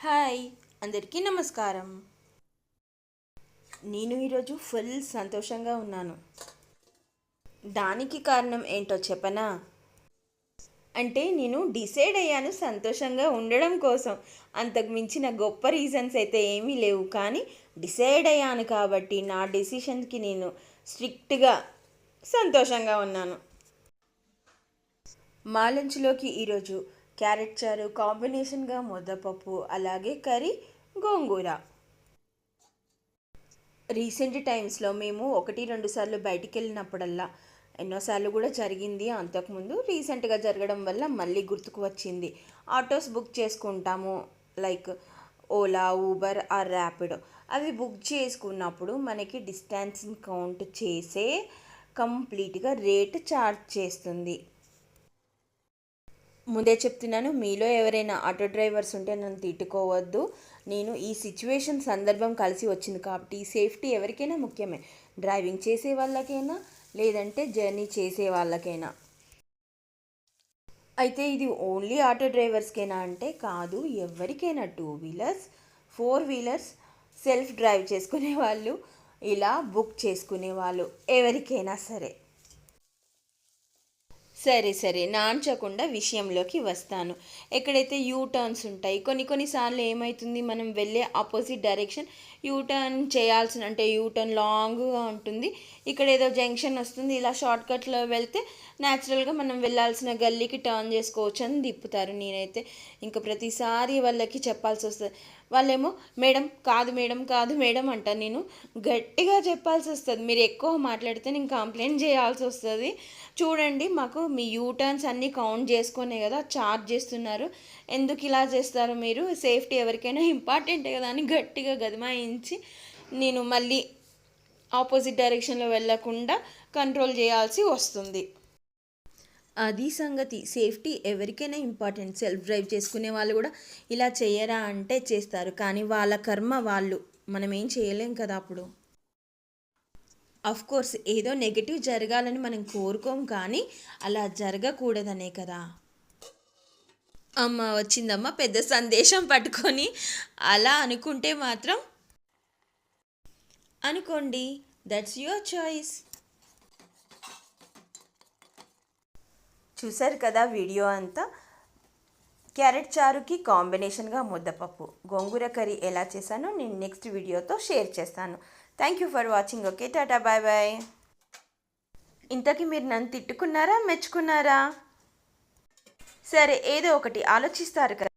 Hi అందరికీ నమస్కారం. నేను ఈరోజు ఫుల్ సంతోషంగా ఉన్నాను. దానికి కారణం ఏంటో చెప్పనా? అంటే నేను డిసైడ్ అయ్యాను సంతోషంగా ఉండడం కోసం. అంతకు మించిన గొప్ప రీజన్స్ అయితే ఏమీ లేవు. కానీ డిసైడ్ అయ్యాను కాబట్టి నా డెసిషన్కి నేను స్ట్రిక్ట్గా సంతోషంగా ఉన్నాను. మా లంచ్లోకి ఈరోజు క్యారెట్ చారు కాంబినేషన్గా ముద్దపప్పు అలాగే కర్రీ గోంగూర. రీసెంట్ టైమ్స్లో మేము ఒకటి రెండు సార్లు బయటికి వెళ్ళినప్పుడల్లా ఎన్నోసార్లు కూడా జరిగింది. అంతకుముందు రీసెంట్గా జరగడం వల్ల మళ్ళీ గుర్తుకు వచ్చింది. ఆటోస్ బుక్ చేసుకుంటాము like Ola Uber or Rapido అవి బుక్ చేసుకున్నప్పుడు మనకి డిస్టెన్స్ కౌంట్ చేసే కంప్లీట్గా రేట్ ఛార్జ్ చేస్తుంది. ముందే చెప్తున్నాను మీలో ఎవరైనా ఆటో డ్రైవర్స్ ఉంటే నన్ను తిట్టుకోవద్దు. నేను ఈ సిచ్యువేషన్ సందర్భం కలిసి వచ్చింది కాబట్టి సేఫ్టీ ఎవరికైనా ముఖ్యమే. డ్రైవింగ్ చేసే వాళ్ళకైనా లేదంటే జర్నీ చేసే వాళ్ళకైనా. అయితే ఇది ఓన్లీ ఆటో డ్రైవర్స్కేనా అంటే కాదు ఎవరికైనా two wheelers four wheelers self drive చేసుకునే వాళ్ళు ఇలా బుక్ చేసుకునే వాళ్ళు ఎవరికైనా సరే. సరే సరే. నాంచకుండా విషయంలోకి వస్తాను. ఎక్కడైతే యూ టర్న్స్ ఉంటాయి కొన్ని కొన్నిసార్లు ఏమవుతుంది మనం వెళ్ళే ఆపోజిట్ డైరెక్షన్ యూ టర్న్ చేయాల్సిన అంటే యూ టర్న్ లాంగ్గా ఉంటుంది. ఇక్కడ ఏదో జంక్షన్ వస్తుంది ఇలా షార్ట్కట్లో వెళ్తే న్యాచురల్గా మనం వెళ్ళాల్సిన గల్లీకి టర్న్ చేసుకోవచ్చు అని తిప్పుతారు నేనైతే. ఇంకా ప్రతిసారి వాళ్ళకి చెప్పాల్సి వస్తుంది. వాళ్ళేమో మేడం కాదు మేడం కాదు మేడం అంట నేను. గట్టిగా చెప్పాల్సి వస్తుంది. మీరు ఎక్కువ మాట్లాడితే నేను కంప్లైంట్ చేయాల్సి వస్తుంది. చూడండి మాకు మీ యూటర్న్స్ అన్నీ కౌంట్ చేసుకునే కదా చార్జ్ చేస్తున్నారు. ఎందుకు ఇలా చేస్తారు మీరు? సేఫ్టీ ఎవరికైనా ఇంపార్టెంటే కదా అని గట్టిగా గదిమాయించి నేను మళ్ళీ ఆపోజిట్ డైరెక్షన్లో వెళ్ళకుండా కంట్రోల్ చేయాల్సి వస్తుంది. అది సంగతి. సేఫ్టీ ఎవరికైనా ఇంపార్టెంట్. సెల్ఫ్ డ్రైవ్ చేసుకునే వాళ్ళు కూడా ఇలా చేయరా అంటే చేస్తారు. కానీ వాళ్ళ కర్మ వాళ్ళు. మనం ఏం చేయలేం కదా అప్పుడు. అఫ్ కోర్స్ ఏదో నెగిటివ్ జరగాలని మనం కోరుకోం కానీ అలా జరగకూడదనే కదా. అమ్మ వచ్చిందమ్మ పెద్ద సందేశం పట్టుకొని అలా అనుకుంటే మాత్రం అనుకోండి. దట్స్ యువర్ చాయిస్ చూసారు కదా వీడియో అంతా? క్యారెట్ చారుకి కాంబినేషన్గా ముద్దపప్పు. గోంగూర కర్రీ ఎలా చేశానో నేను నెక్స్ట్ వీడియోతో షేర్ చేస్తాను. Thank you for watching okay tata bye bye ఇంతకీ మీరు నన్ను తిట్టుకున్నారా మెచ్చుకున్నారా? సరే ఏదో ఒకటి ఆలోచిస్తారు కదా.